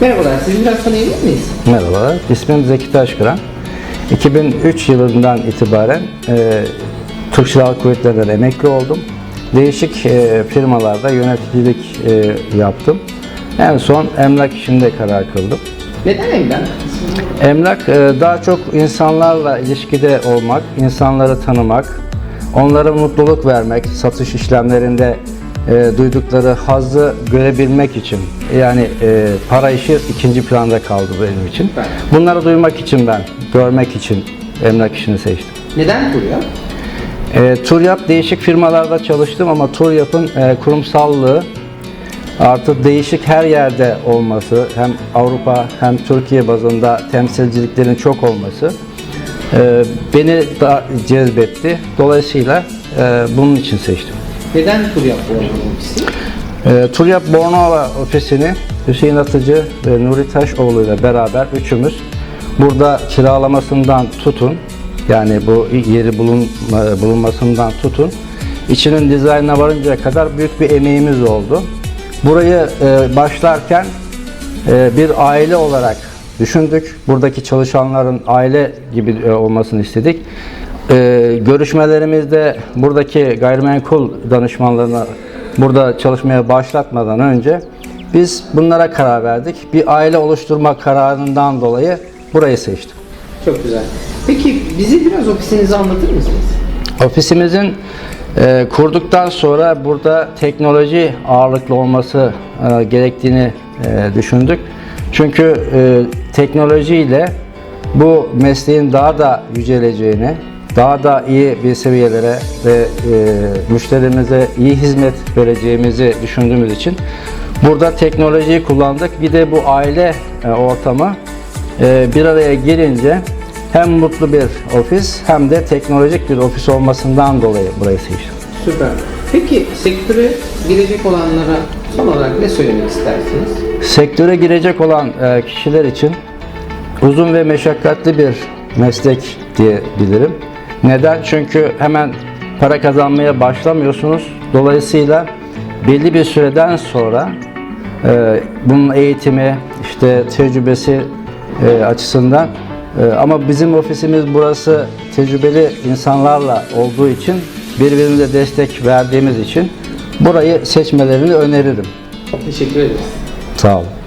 Merhabalar, sizi biraz tanıyabilir miyiz? Merhabalar, ismim Zeki Taşkıran. 2003 yılından itibaren e, Türk Silahlı Kuvvetleri'nden emekli oldum. Değişik e, firmalarda yöneticilik e, yaptım. En son emlak işinde karar kıldım. Neden emlak? Emlak e, daha çok insanlarla ilişkide olmak, insanları tanımak, onlara mutluluk vermek, satış işlemlerinde e, duydukları hazzı görebilmek için. Yani e, para işi ikinci planda kaldı benim için. Bunları duymak için ben, görmek için emlak işini seçtim. Neden kuruyor? E, Turyap değişik firmalarda çalıştım ama Turyap'ın e, kurumsallığı artı değişik her yerde olması hem Avrupa hem Türkiye bazında temsilciliklerin çok olması e, beni da cezbetti. Dolayısıyla e, bunun için seçtim. Neden tur yaptı Orman Ofisi? E, Turyap Bornova ofisini Hüseyin Atıcı ve Nuri Taşoğlu ile beraber üçümüz burada kiralamasından tutun yani bu yeri bulun, bulunmasından tutun içinin dizaynına varıncaya kadar büyük bir emeğimiz oldu. Burayı e, başlarken e, bir aile olarak düşündük. Buradaki çalışanların aile gibi e, olmasını istedik. E, görüşmelerimizde buradaki gayrimenkul danışmanlarına burada çalışmaya başlatmadan önce biz bunlara karar verdik. Bir aile oluşturma kararından dolayı burayı seçtim. Çok güzel. Peki bize biraz ofisinizi anlatır mısınız? Ofisimizin e, kurduktan sonra burada teknoloji ağırlıklı olması e, gerektiğini e, düşündük. Çünkü e, teknolojiyle bu mesleğin daha da yüceleceğini, daha da iyi bir seviyelere ve e, müşterimize iyi hizmet vereceğimizi düşündüğümüz için burada teknolojiyi kullandık. Bir de bu aile e, ortamı e, bir araya gelince hem mutlu bir ofis hem de teknolojik bir ofis olmasından dolayı burayı seçtim. Süper. Peki sektöre girecek olanlara son olarak ne söylemek istersiniz? Sektöre girecek olan e, kişiler için uzun ve meşakkatli bir meslek diyebilirim. Neden? Çünkü hemen para kazanmaya başlamıyorsunuz. Dolayısıyla belli bir süreden sonra e, bunun eğitimi, işte tecrübesi e, açısından e, ama bizim ofisimiz burası tecrübeli insanlarla olduğu için birbirimize destek verdiğimiz için burayı seçmelerini öneririm. Teşekkür ederiz. Sağ olun.